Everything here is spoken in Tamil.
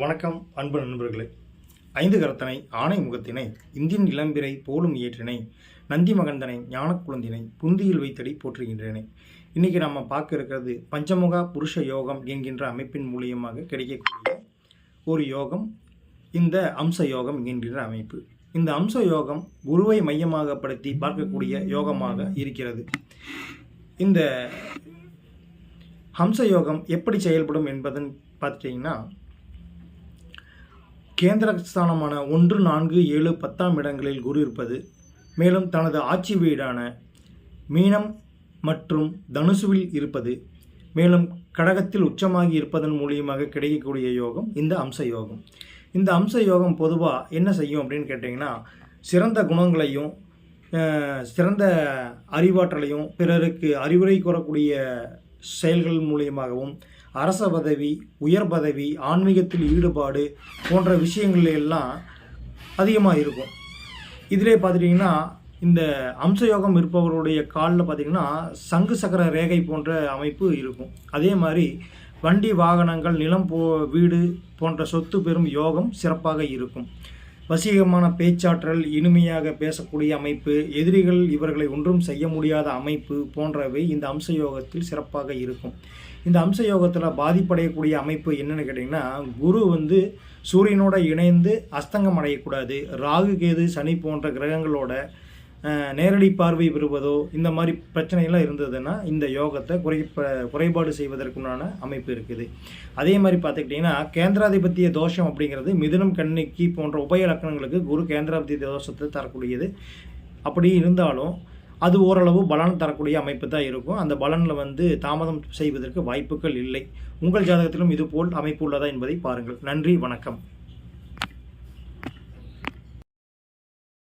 வணக்கம் அன்பு நண்பர்களே. ஐந்து கரத்தனை ஆணை முகத்தினை இந்தியன் இளம்பிறை போலும் ஏற்றினை நந்தி மகந்தனை ஞான குழந்தினை புந்தியில் வைத்தடி போற்றுகின்றேனே. இன்னைக்கு நம்ம பார்க்க இருக்கிறது பஞ்சமுகா புருஷ யோகம் என்கின்ற அமைப்பின் மூலியமாக கிடைக்கக்கூடிய ஒரு யோகம் இந்த அம்ச யோகம் என்கின்ற அமைப்பு. இந்த அம்ச யோகம் குருவை மையமாகப்படுத்தி பார்க்கக்கூடிய யோகமாக இருக்கிறது. இந்த ஹம்ச யோகம் எப்படி செயல்படும் என்பதன் பார்த்துட்டிங்கன்னா கேந்திர ஸ்தானமான ஒன்று நான்கு ஏழு பத்தாம் இடங்களில் குரு இருப்பது மேலும் தனது ஆட்சி வீடான மீனம் மற்றும் தனுசுவில் இருப்பது மேலும் கடகத்தில் உச்சமாகி இருப்பதன் மூலியமாக கிடைக்கக்கூடிய யோகம் இந்த அம்ச யோகம். இந்த அம்ச யோகம் பொதுவாக என்ன செய்யும் அப்படின்னு கேட்டிங்கன்னா சிறந்த குணங்களையும் சிறந்த அறிவாற்றலையும் பிறருக்கு அறிவுரை கூறக்கூடிய செயல்கள் மூலியமாகவும் அரச பதவி உயர் பதவி ஆன்மீகத்தில் ஈடுபாடு போன்ற விஷயங்கள் எல்லாம் அதிகமாக இருக்கும். இதிலே பார்த்துட்டிங்கன்னா இந்த அம்சயோகம் இருப்பவருடைய காலில் பார்த்திங்கன்னா சங்கு சக்கர ரேகை போன்ற அமைப்பு இருக்கும். அதே மாதிரி வண்டி வாகனங்கள் நிலம் போ வீடு போன்ற சொத்து பெறும் யோகம் சிறப்பாக இருக்கும். வசீகமான பேச்சாற்றல் இனிமையாக பேசக்கூடிய அமைப்பு எதிரிகள் இவர்களை ஒன்றும் செய்ய முடியாத அமைப்பு போன்றவை இந்த அம்ச யோகத்தில் சிறப்பாக இருக்கும். இந்த அம்ச யோகத்தில் பாதிப்படையக்கூடிய அமைப்பு என்னென்னு கேட்டிங்கன்னா குரு வந்து சூரியனோட இணைந்து அஸ்தங்கம் அடையக்கூடாது. ராகு கேது சனி போன்ற கிரகங்களோட நேரடி பார்வை பெறுவதோ இந்த மாதிரி பிரச்சனையெல்லாம் இருந்ததுன்னா இந்த யோகத்தை குறைப்ப குறைபாடு செய்வதற்குண்டான அமைப்பு இருக்குது. அதே மாதிரி பார்த்துக்கிட்டிங்கன்னா கேந்திராதிபத்திய தோஷம் அப்படிங்கிறது மிதுனம் கண்ணிக்கு போன்ற உபய லக்கணங்களுக்கு குரு கேந்திராதிபத்திய தோஷத்தை தரக்கூடியது. அப்படி இருந்தாலும் அது ஓரளவு பலன் தரக்கூடிய அமைப்பு தான் இருக்கும். அந்த பலனில் வந்து தாமதம் செய்வதற்கு வாய்ப்புகள் இல்லை. உங்கள் ஜாதகத்திலும் இதுபோல் அமைப்பு உள்ளதா என்பதை பாருங்கள். நன்றி வணக்கம்.